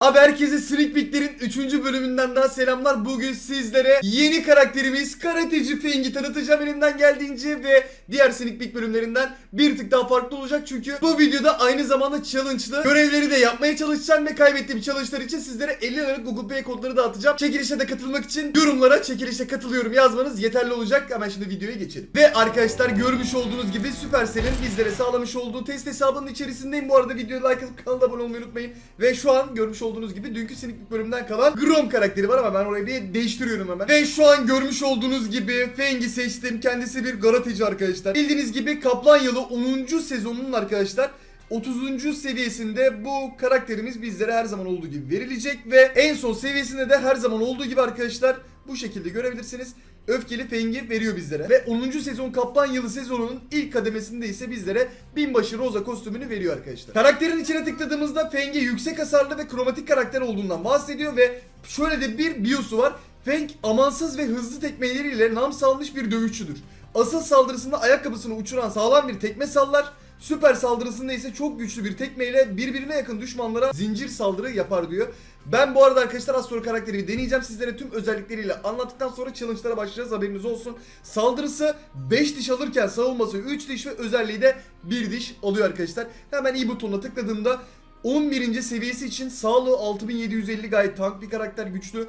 Abi herkese Sneak Peek'lerin 3. bölümünden daha selamlar. Bugün sizlere yeni karakterimiz Karateci Feng'i tanıtacağım elimden geldiğince ve diğer Sneak Peek bölümlerinden bir tık daha farklı olacak çünkü bu videoda aynı zamanda challenge'lı görevleri de yapmaya çalışacağım ve kaybettiğim challenge'lar için sizlere 50 liralık Google Pay kodları dağıtacağım. Çekilişe de katılmak için yorumlara çekilişe katılıyorum yazmanız yeterli olacak. Hemen şimdi videoya geçelim. Ve arkadaşlar görmüş olduğunuz gibi Supercell'in bizlere sağlamış olduğu test hesabının içerisindeyim. Bu arada videoya like atıp kanala abone olmayı unutmayın. Ve şu an görmüş olduğunuz gibi dünkü siniklik bölümünden kalan Grom karakteri var ama ben orayı bir değiştiriyorum hemen. Ve şu an görmüş olduğunuz gibi Feng'i seçtim. Kendisi bir garateci arkadaşlar. Bildiğiniz gibi Kaplan Yılı 10. sezonunun arkadaşlar 30. seviyesinde bu karakterimiz bizlere her zaman olduğu gibi verilecek ve en son seviyesinde de her zaman olduğu gibi arkadaşlar bu şekilde görebilirsiniz. Öfkeli Feng'i veriyor bizlere. Ve 10. sezon Kaplan Yılı sezonunun ilk kademesinde ise bizlere binbaşı Rosa kostümünü veriyor arkadaşlar. Karakterin içine tıkladığımızda Feng'e yüksek hasarlı ve kromatik karakter olduğundan bahsediyor ve şöyle de bir biosu var. Feng amansız ve hızlı tekmeleriyle nam salmış bir dövüşçüdür. Asıl saldırısında ayakkabısını uçuran sağlam bir tekme sallar. Süper saldırısında ise çok güçlü bir tekmeyle birbirine yakın düşmanlara zincir saldırı yapar diyor. Ben bu arada arkadaşlar az sonra karakteri deneyeceğim. Sizlere tüm özellikleriyle anlattıktan sonra challenge'lara başlayacağız. Haberiniz olsun. Saldırısı 5 diş alırken savunması 3 diş ve özelliği de 1 diş alıyor arkadaşlar. Hemen i butonuna tıkladığımda 11. seviyesi için sağlığı 6750 gayet tank bir karakter güçlü.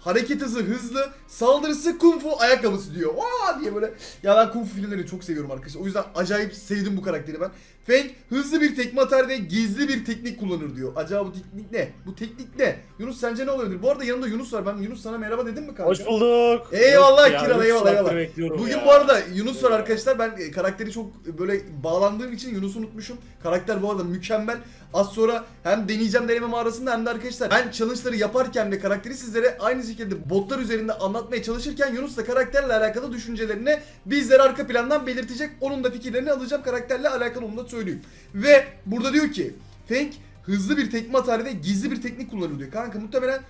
Hareket hızı hızlı, saldırısı kung fu ayakkabısı diyor. Aa diye böyle. Ya ben kung fu filmlerini çok seviyorum arkadaşlar. O yüzden acayip sevdim bu karakteri ben. Feng hızlı bir tekme atar ve gizli bir teknik kullanır diyor. Acaba bu teknik ne? Bu teknik ne? Yunus sence ne olabilir? Bu arada yanımda Yunus var. Ben Yunus sana merhaba dedim mi kanka? Hoş bulduk. Eyvallah ya, Kiran, eyvallah, eyvallah. Bugün ya. bu arada Yunus var arkadaşlar. Ben e, karakteri çok böyle bağlandığım için Yunus'u unutmuşum. Karakter bu arada mükemmel. Az sonra hem deneyeceğim deneme mağarasında hem de arkadaşlar ben challenge'ları yaparken ve karakteri sizlere aynı şekilde botlar üzerinde anlatmaya çalışırken Yunus da karakterle alakalı düşüncelerini bizlere arka plandan belirtecek. Onun da fikirlerini alacağım karakterle alakalı onu da söyleyeyim. Ve burada diyor ki Feng hızlı bir tekme atar ve gizli bir teknik kullanıyor diyor. Kanka muhtemelen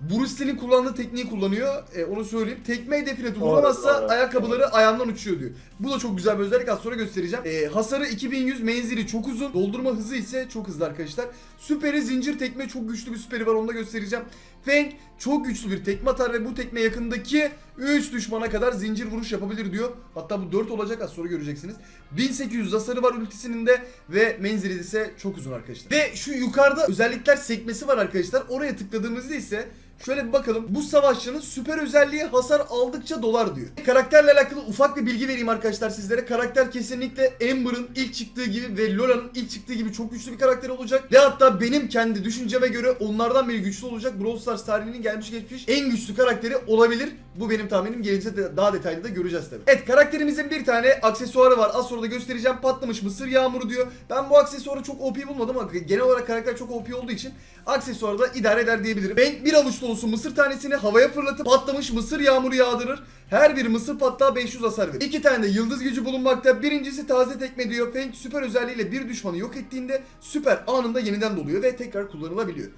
Bruce Lee'nin kullandığı tekniği kullanıyor. E, onu söyleyeyim. Tekme hedefine vuramazsa doğru. ayakkabıları ayağından uçuyor diyor. Bu da çok güzel bir özellik. Az sonra göstereceğim. E, hasarı 2100, menzili çok uzun. Doldurma hızı ise çok hızlı arkadaşlar. Süperi zincir tekme çok güçlü bir süperi var. Onu da göstereceğim. Feng çok güçlü bir tekme atar ve bu tekme yakındaki 3 düşmana kadar zincir vuruş yapabilir diyor. Hatta bu 4 olacak az sonra göreceksiniz. 1800 hasarı var ultisinin de ve menzili ise çok uzun arkadaşlar. Ve şu yukarıda özellikler sekmesi var arkadaşlar. Oraya tıkladığımızda ise Şöyle bir bakalım. Bu savaşçının süper özelliği hasar aldıkça dolar diyor. Karakterle alakalı ufak bir bilgi vereyim arkadaşlar sizlere. Karakter kesinlikle Amber'ın ilk çıktığı gibi ve Lola'nın ilk çıktığı gibi çok güçlü bir karakter olacak. Ve hatta benim kendi düşünceme göre onlardan biri güçlü olacak. Brawl Stars tarihinin gelmiş geçmiş en güçlü karakteri olabilir. Bu benim tahminim. Gelince de daha detaylı da göreceğiz tabii. Evet karakterimizin bir tane aksesuarı var. Az sonra da göstereceğim. Patlamış mısır yağmuru diyor. Ben bu aksesuarı çok OP bulmadım ama genel olarak karakter çok OP olduğu için aksesuarı da idare eder diyebilirim. Ben bir avuç dolusu mısır tanesini havaya fırlatıp patlamış mısır yağmuru yağdırır. Her bir mısır patlağı 500 hasar verir. İki tane de yıldız gücü bulunmakta. Birincisi taze tekme diyor. Feng süper özelliğiyle bir düşmanı yok ettiğinde süper anında yeniden doluyor ve tekrar kullanılabiliyor.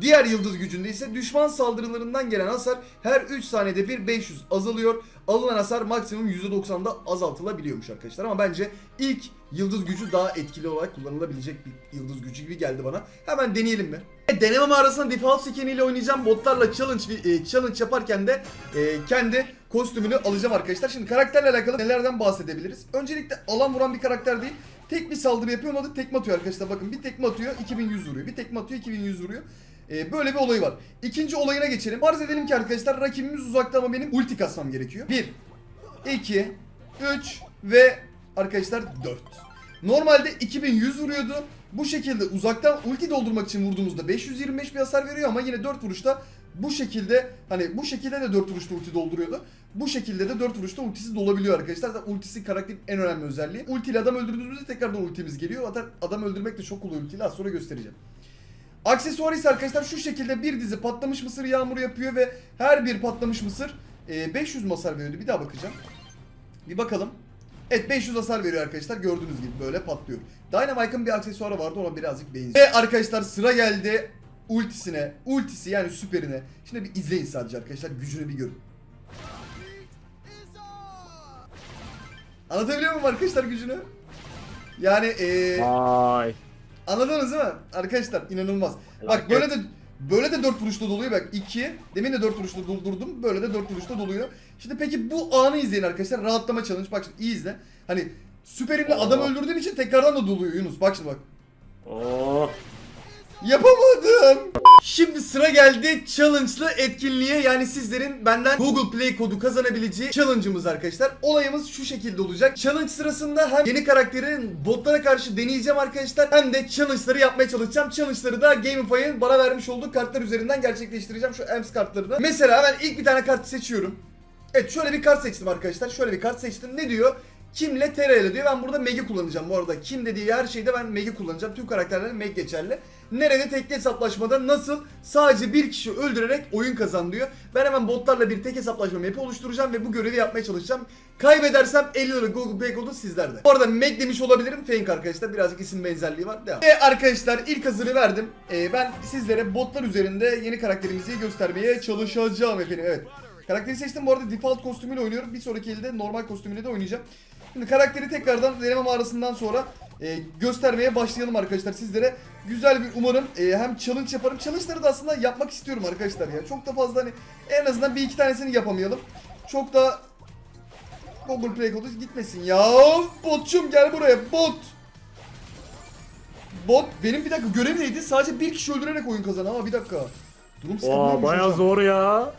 Diğer yıldız gücünde ise düşman saldırılarından gelen hasar her 3 saniyede bir 500 azalıyor. Alınan hasar maksimum %90'da azaltılabiliyormuş arkadaşlar ama bence ilk yıldız gücü daha etkili olarak kullanılabilecek bir yıldız gücü gibi geldi bana. Hemen deneyelim mi? E, Deneme mağarasında default skin ile oynayacağım. Botlarla challenge e, challenge yaparken de e, kendi kostümünü alacağım arkadaşlar. Şimdi karakterle alakalı nelerden bahsedebiliriz? Öncelikle alan vuran bir karakter değil. Tek bir saldırı yapıyor ona da tekme atıyor arkadaşlar. Bakın bir tekme atıyor 2100 vuruyor. Bir tekme atıyor 2100 vuruyor. Ee, böyle bir olayı var. İkinci olayına geçelim. Farz edelim ki arkadaşlar rakibimiz uzakta ama benim ulti kasmam gerekiyor. 1, 2, 3 ve arkadaşlar 4. Normalde 2100 vuruyordu. Bu şekilde uzaktan ulti doldurmak için vurduğumuzda 525 bir hasar veriyor ama yine 4 vuruşta bu şekilde hani bu şekilde de 4 vuruşta ulti dolduruyordu. Bu şekilde de 4 vuruşta ultisi dolabiliyor arkadaşlar. Zaten ultisi karakterin en önemli özelliği. Ultiyle adam öldürdüğümüzde tekrardan ultimiz geliyor. Zaten adam öldürmek de çok kolay ultiyle az sonra göstereceğim. Aksesuar ise arkadaşlar şu şekilde bir dizi patlamış mısır yağmuru yapıyor ve her bir patlamış mısır e, 500 hasar veriyordu. Bir daha bakacağım. Bir bakalım. Evet 500 hasar veriyor arkadaşlar. Gördüğünüz gibi böyle patlıyor. Dynamike'ın bir aksesuarı vardı ona birazcık benziyor. Ve arkadaşlar sıra geldi ultisine. Ultisi yani süperine. Şimdi bir izleyin sadece arkadaşlar. Gücünü bir görün. Anlatabiliyor muyum arkadaşlar gücünü? Yani eee. Anladınız değil mi? Arkadaşlar inanılmaz. Bak böyle de Böyle de 4 vuruşta doluyor bak 2. Demin de 4 vuruşta doldurdum. Böyle de 4 vuruşta doluyor. Şimdi peki bu anı izleyin arkadaşlar. Rahatlama challenge. Bak şimdi iyi izle. Hani süperimle adam Oo. öldürdüğüm için tekrardan da doluyor Yunus. Bak şimdi bak. Oo. Yapamadım. Şimdi sıra geldi challenge'lı etkinliğe yani sizlerin benden Google Play kodu kazanabileceği challenge'ımız arkadaşlar. Olayımız şu şekilde olacak. Challenge sırasında hem yeni karakterin botlara karşı deneyeceğim arkadaşlar hem de challenge'ları yapmaya çalışacağım. Challenge'ları da Gamify'ın bana vermiş olduğu kartlar üzerinden gerçekleştireceğim şu EMS kartlarını. Mesela ben ilk bir tane kart seçiyorum. Evet şöyle bir kart seçtim arkadaşlar. Şöyle bir kart seçtim. Ne diyor? Kimle Terra ile diyor. Ben burada Meg'i kullanacağım bu arada. Kim dediği her şeyde ben Meg'i kullanacağım. Tüm karakterlerde Meg geçerli. Nerede tekli hesaplaşmada nasıl sadece bir kişi öldürerek oyun kazan diyor. Ben hemen botlarla bir tek hesaplaşma map'i oluşturacağım ve bu görevi yapmaya çalışacağım. Kaybedersem 50 lira Google Play kodu sizlerde. Bu arada Meg demiş olabilirim. Fake arkadaşlar. Birazcık isim benzerliği var. Devam. Ve arkadaşlar ilk hazırı verdim. Ee, ben sizlere botlar üzerinde yeni karakterimizi göstermeye çalışacağım efendim. Evet. Karakteri seçtim. Bu arada default kostümüyle oynuyorum. Bir sonraki elde normal kostümüyle de oynayacağım. Şimdi karakteri tekrardan deneme mağarasından sonra e, göstermeye başlayalım arkadaşlar sizlere. Güzel bir umarım e, hem challenge yaparım. Challenge'ları da aslında yapmak istiyorum arkadaşlar ya. Çok da fazla hani en azından bir iki tanesini yapamayalım. Çok da Google Play kodu gitmesin ya. Botçum gel buraya bot. Bot benim bir dakika görev neydi? Sadece bir kişi öldürerek oyun kazan ama bir dakika. Durum sıkıntıymış Oo bayağı hocam. zor ya.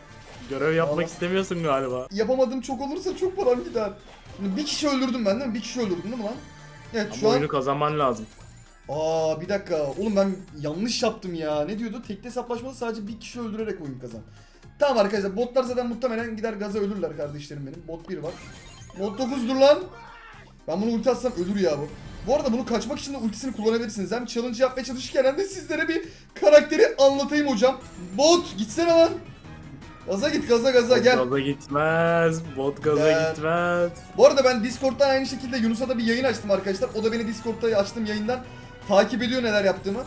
Görev yapmak Vallahi- istemiyorsun galiba. Yapamadığım çok olursa çok param gider. Şimdi bir kişi öldürdüm ben değil mi? Bir kişi öldürdüm değil mi lan? Evet şu Ama an... oyunu kazanman lazım. Aa bir dakika. Oğlum ben yanlış yaptım ya. Ne diyordu? Tekte hesaplaşmada sadece bir kişi öldürerek oyun kazan. Tamam arkadaşlar botlar zaten muhtemelen gider gaza ölürler kardeşlerim benim. Bot 1 var. Bot 9 dur lan. Ben bunu ulti atsam ölür ya bu. Bu arada bunu kaçmak için de ultisini kullanabilirsiniz. Hem challenge yapmaya çalışırken hem de sizlere bir karakteri anlatayım hocam. Bot gitsene lan. Gaza git gaza gaza gel. gaza gitmez. Bot gaza Gel. gitmez. Bu arada ben Discord'dan aynı şekilde Yunus'a da bir yayın açtım arkadaşlar. O da beni Discord'da açtığım yayından takip ediyor neler yaptığımı.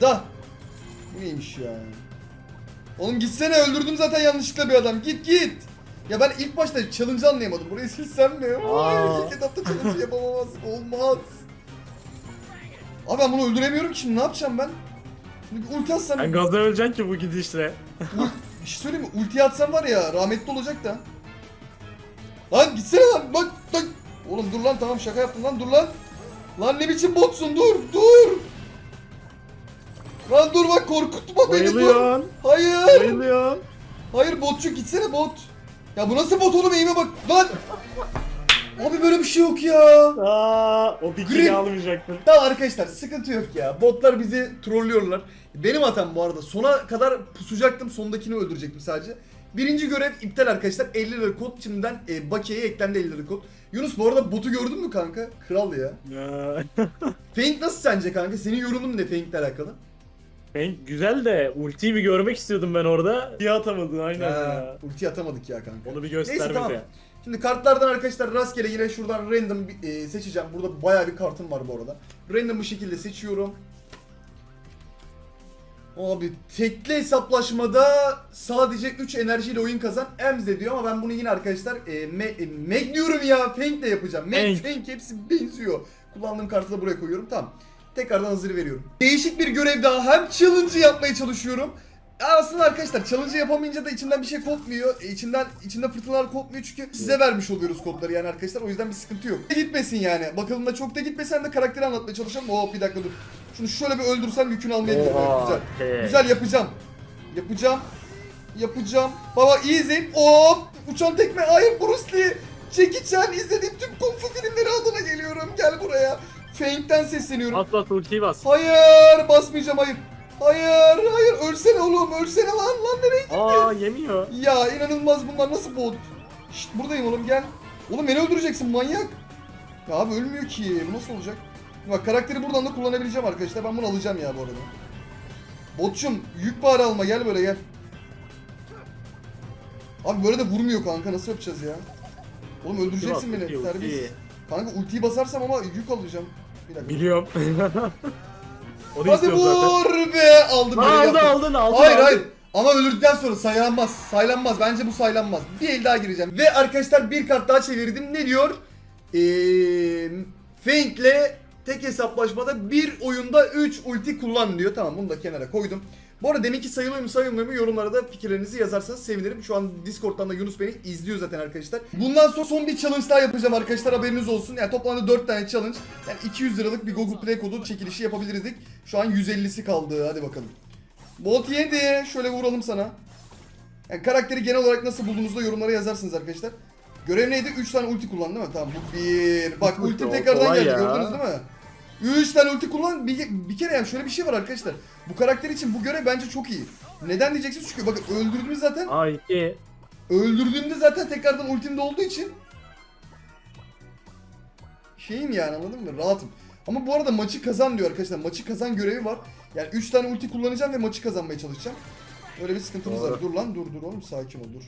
Da. Bu neymiş ya? Oğlum gitsene öldürdüm zaten yanlışlıkla bir adam. Git git. Ya ben ilk başta challenge'ı anlayamadım. Burayı silsem mi? Ay, ilk etapta challenge yapamamaz. Olmaz. Abi ben bunu öldüremiyorum ki şimdi ne yapacağım ben? Şimdi ulti atsam... Sen gaza öleceksin ki bu gidişle. Bir şey söyleyeyim mi? Ulti atsam var ya rahmetli olacak da. Lan gitsene lan lan lan. Oğlum dur lan tamam şaka yaptım lan dur lan. Lan ne biçim botsun dur dur. Lan dur bak korkutma beni dur. Hayır. Bayılıyorsun. Hayır botçu gitsene bot. Ya bu nasıl bot oğlum eğime bak lan. Abi böyle bir şey yok ya. Aa, o Grip. bikini almayacaktın. Tamam arkadaşlar sıkıntı yok ya. Botlar bizi trollüyorlar. Benim hatam bu arada. Sona kadar pusacaktım. Sondakini öldürecektim sadece. Birinci görev iptal arkadaşlar. 50 lira kod. Şimdiden e, Bakiye'ye eklendi 50 lira kod. Yunus bu arada botu gördün mü kanka? Kral ya. Ya. Feint nasıl sence kanka? Senin yorumun ne Feint'le alakalı? Ben güzel de ultiyi bir görmek istiyordum ben orada. Niye atamadın aynen Ha, ya. ulti atamadık ya kanka. Onu bir göster Neyse, bize. tamam. Şimdi kartlardan arkadaşlar rastgele yine şuradan random e, seçeceğim. Burada bayağı bir kartım var bu arada. Random bir şekilde seçiyorum. Abi tekli hesaplaşmada sadece 3 enerjiyle oyun kazan. Emze diyor ama ben bunu yine arkadaşlar e, me, e, Meg diyorum ya Fenk de yapacağım. Meg. Fenk hepsi benziyor. Kullandığım kartı da buraya koyuyorum. Tamam. Tekrardan hazır veriyorum. Değişik bir görev daha. Hem challenge yapmaya çalışıyorum. Aslında arkadaşlar challenge yapamayınca da içimden bir şey kopmuyor. E, içinden içinde fırtınalar kopmuyor çünkü size vermiş oluyoruz kodları yani arkadaşlar. O yüzden bir sıkıntı yok. Gitmesin yani. Bakalım da çok da gitmesen de karakteri anlatmaya çalışalım. Hop bir dakika dur. Şunu şöyle bir öldürsem yükünü almayabilirim. Oha, güzel. okey. Güzel yapacağım. Yapacağım. Yapacağım. Baba izleyin. Hop! Uçan tekme. Hayır Bruce Lee. Jackie Chan izlediğim tüm kung fu filmleri adına geliyorum. Gel buraya. Faint'ten sesleniyorum. Bas ultiyi bas. Hayır basmayacağım hayır. Hayır hayır ölsene oğlum ölsene lan lan nereye? Aa yemiyor. Ya inanılmaz bunlar nasıl bot? Şşt buradayım oğlum gel. Oğlum beni öldüreceksin manyak. Ya abi ölmüyor ki bu nasıl olacak? Bak karakteri buradan da kullanabileceğim arkadaşlar ben bunu alacağım ya bu arada. Botçum yük bari alma gel böyle gel. Abi böyle de vurmuyor kanka nasıl yapacağız ya? Oğlum öldüreceksin Ulti beni ulti, terbiyesiz. ulti. Kanka ultiyi basarsam ama yük alacağım. Bir dakika. Biliyorum. Onu Hadi zaten. Vur be aldım beni aldın yaptım. aldın aldın. Hayır aldın. hayır. Ama öldükten sonra saylanmaz. Saylanmaz. Bence bu saylanmaz. Bir el daha gireceğim. Ve arkadaşlar bir kart daha çevirdim. Ne diyor? Eee Feint'le tek hesaplaşmada bir oyunda 3 ulti kullan diyor. Tamam bunu da kenara koydum. Bu arada deminki sayılıyor mu sayılmıyor mu yorumlara da fikirlerinizi yazarsanız sevinirim. Şu an Discord'dan da Yunus beni izliyor zaten arkadaşlar. Bundan sonra son bir challenge daha yapacağım arkadaşlar haberiniz olsun. Yani toplamda 4 tane challenge. Yani 200 liralık bir Google Play kodu çekilişi yapabilirizdik. Şu an 150'si kaldı hadi bakalım. Bot yedi. Şöyle vuralım sana. Yani karakteri genel olarak nasıl bulduğunuzda yorumlara yazarsınız arkadaşlar. Görev neydi? 3 tane ulti kullandı değil mi? Tamam bu bir. Bak ultim O tekrardan geldi ya. gördünüz değil mi? 3 tane ulti kullan. Bir, bir kere yani şöyle bir şey var arkadaşlar. Bu karakter için bu görev bence çok iyi. Neden diyeceksiniz? Çünkü bakın öldürdüğümüz zaten A2. öldürdüğümde zaten tekrardan ultimde olduğu için şeyim yani anladın mı? Rahatım. Ama bu arada maçı kazan diyor arkadaşlar. Maçı kazan görevi var. Yani 3 tane ulti kullanacağım ve maçı kazanmaya çalışacağım. Öyle bir sıkıntımız Doğru. var. Dur lan dur dur oğlum sakin ol dur.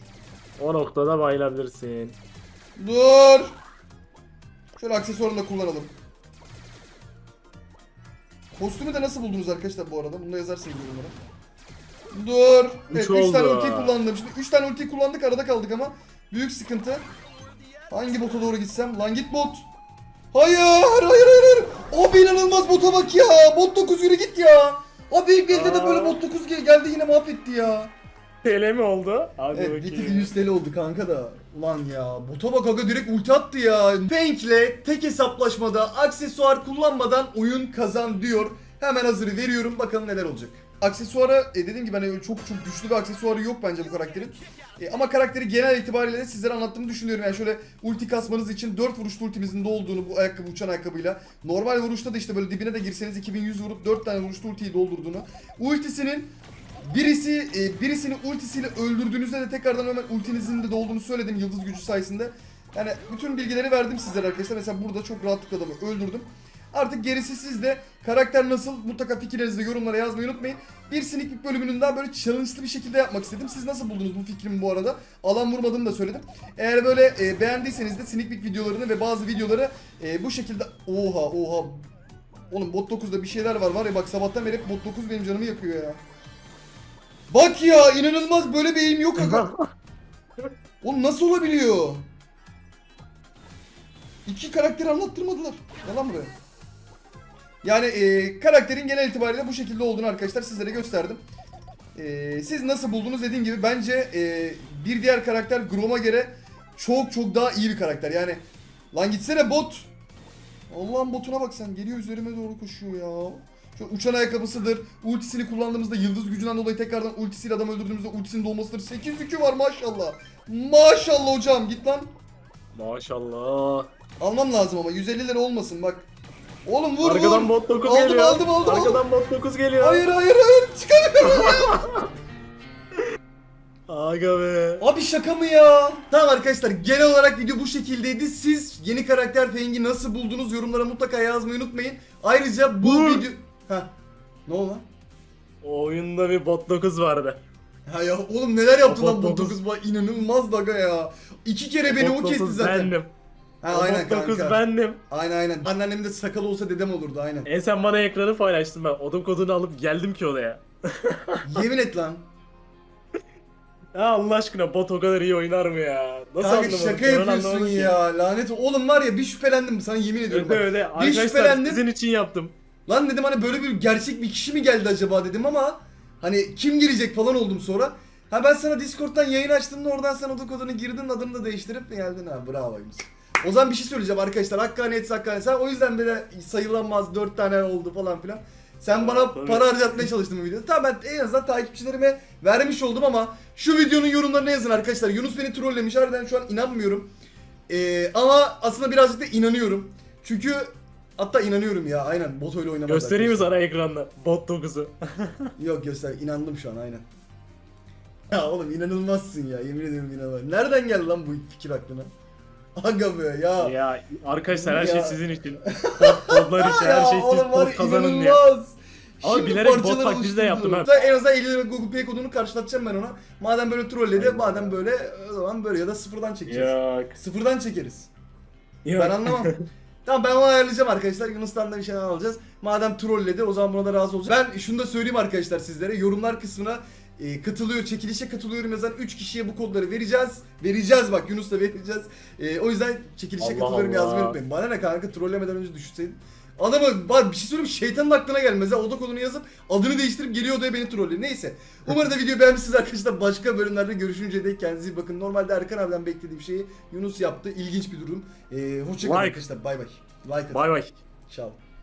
O noktada bayılabilirsin. Dur. Şöyle aksesuarını da kullanalım. Kostümü de nasıl buldunuz arkadaşlar bu arada? Bunu da yazarsınız yorumlara. Dur. Evet Üç 3 tane ulti kullandım. Şimdi 3 tane ulti kullandık arada kaldık ama. Büyük sıkıntı. Hangi bota doğru gitsem? Lan git bot. Hayır hayır hayır hayır. Abi inanılmaz bota bak ya. Bot 9 yürü git ya. Abi ilk elde de böyle bot 9 gel- geldi yine mahvetti ya. TL mi oldu? Hadi Evet bir tık bakayım. 100 TL oldu kanka da. Ulan ya bota bak aga direkt ulti attı ya. Fank'le tek hesaplaşmada aksesuar kullanmadan oyun kazan diyor. Hemen hazırı veriyorum bakalım neler olacak. Aksesuara e, dediğim gibi hani öyle çok çok güçlü bir aksesuarı yok bence bu karakterin. E, ama karakteri genel itibariyle de sizlere anlattığımı düşünüyorum. Yani şöyle ulti kasmanız için 4 vuruşlu ultimizin de olduğunu bu ayakkabı uçan ayakkabıyla. Normal vuruşta da işte böyle dibine de girseniz 2100 vurup 4 tane vuruşlu ultiyi doldurduğunu. Ultisinin Birisi e, birisini ultisiyle öldürdüğünüzde de tekrardan hemen ultinizin de dolduğunu söyledim yıldız gücü sayesinde. Yani bütün bilgileri verdim sizlere arkadaşlar. Mesela burada çok rahatlıkla adamı öldürdüm. Artık gerisi sizde. Karakter nasıl? Mutlaka fikirlerinizi yorumlara yazmayı unutmayın. Bir siniklik bölümünün daha böyle challenge'lı bir şekilde yapmak istedim. Siz nasıl buldunuz bu fikrimi bu arada? Alan vurmadığımı da söyledim. Eğer böyle e, beğendiyseniz de siniklik videolarını ve bazı videoları e, bu şekilde... Oha oha. Oğlum bot 9'da bir şeyler var var ya bak sabahtan beri bot 9 benim canımı yakıyor ya. Bak ya inanılmaz böyle bir eğim yok aga. Oğlum nasıl olabiliyor? İki karakteri anlattırmadılar. Yalan buraya. Yani e, karakterin genel itibariyle bu şekilde olduğunu arkadaşlar sizlere gösterdim. E, siz nasıl buldunuz dediğim gibi bence e, bir diğer karakter Grom'a göre çok çok daha iyi bir karakter. Yani lan gitsene bot. Allah'ın botuna bak sen geliyor üzerime doğru koşuyor ya. Şu uçan ayakkabısıdır. Ultisini kullandığımızda yıldız gücünden dolayı tekrardan ultisiyle adam öldürdüğümüzde ultisinin dolmasıdır. 8 yükü var maşallah. Maşallah hocam git lan. Maşallah. Almam lazım ama 150 lira olmasın bak. Oğlum vur Arkadan vur. bot 9 Aldım, geliyor. aldım, aldım, Arkadan bot 9 geliyor. Hayır hayır hayır çıkamıyorum. Aga be. Abi şaka mı ya? Tamam arkadaşlar genel olarak video bu şekildeydi. Siz yeni karakter Feng'i nasıl buldunuz yorumlara mutlaka yazmayı unutmayın. Ayrıca bu Dur. video... Heh. Ne oldu lan? O oyunda bir bot 9 vardı. Ha ya oğlum neler yaptı O lan bot bot dokuz. 9 inanılmaz daga ya. İki kere beni Bot o kesti 9 zaten. Bendim. Ha o aynen bot 9 kanka. bendim. Aynen aynen. Anneannemin de sakalı olsa dedem olurdu aynen. En sen bana ekranı paylaştın ben. Odun kodunu alıp geldim ki odaya. Yemin et lan. Ya Allah aşkına bot o kadar iyi oynar mı ya? Nasıl Kanka anlamadın? şaka Ben yapıyorsun anlamadım ki. ya. Lanet Oğlum var ya bir şüphelendim sana yemin ediyorum. Öyle bak. öyle. Arkadaşlar şüphelendim. sizin için yaptım. Lan dedim hani böyle bir gerçek bir kişi mi geldi acaba dedim ama hani kim girecek falan oldum sonra. Ha ben sana Discord'dan yayın açtığımda oradan sen oda kodunu girdin adını da değiştirip geldin ha bravo Yunus. O zaman bir şey söyleyeceğim arkadaşlar hakkaniyet hakkaniyet. Sen o yüzden böyle sayılanmaz 4 tane oldu falan filan. Sen bana tabii. para harcatmaya çalıştın bu videoda. Tamam ben en azından takipçilerime vermiş oldum ama şu videonun yorumlarına yazın arkadaşlar. Yunus beni trollemiş. Harbiden şu an inanmıyorum. Ee, ama aslında birazcık da inanıyorum. Çünkü hatta inanıyorum ya aynen bot öyle oynamaz. Göstereyim mi sana ekranda? Bot 9'u. Yok göster inandım şu an aynen. Ya oğlum inanılmazsın ya yemin ediyorum inanılmaz. Nereden geldi lan bu fikir aklına? Aga be ya. ya arkadaşlar her Ya. şey sizin için. Bot, botlar için her şey için bot kazanın diye. Ama Şimdi bilerek bot taklidi de yaptım ha. En azından 50 lira Google Pay kodunu karşılatacağım ben ona. Madem böyle trolledi, Aynen. madem böyle o zaman böyle ya da sıfırdan çekeceğiz. Yok. Sıfırdan çekeriz. Yok. Ben anlamam. Tamam ben onu ayarlayacağım arkadaşlar. Yunus'tan da bir şeyler alacağız. Madem trolledi o zaman buna da razı olacağım. Ben şunu da söyleyeyim arkadaşlar sizlere. Yorumlar kısmına e, katılıyor, çekilişe katılıyorum yazan 3 kişiye bu kodları vereceğiz. Vereceğiz bak Yunus'la vereceğiz. E, o yüzden çekilişe Allah katılıyorum Allah. yazmayı unutmayın. Bana ne kanka trollemeden önce düşünseydin. Adamı bak bir şey söyleyeyim şeytanın aklına gelmez ha. Oda kodunu yazıp adını değiştirip geliyor odaya beni trollüyor. Neyse. Umarım da videoyu beğenmişsiniz arkadaşlar. Başka bölümlerde görüşünceye dek kendinize iyi bakın. Normalde Erkan abiden beklediğim şeyi Yunus yaptı. İlginç bir durum. Ee, hoşçakalın Like. arkadaşlar. Bay bay. Like atın. Bay bay. Ciao.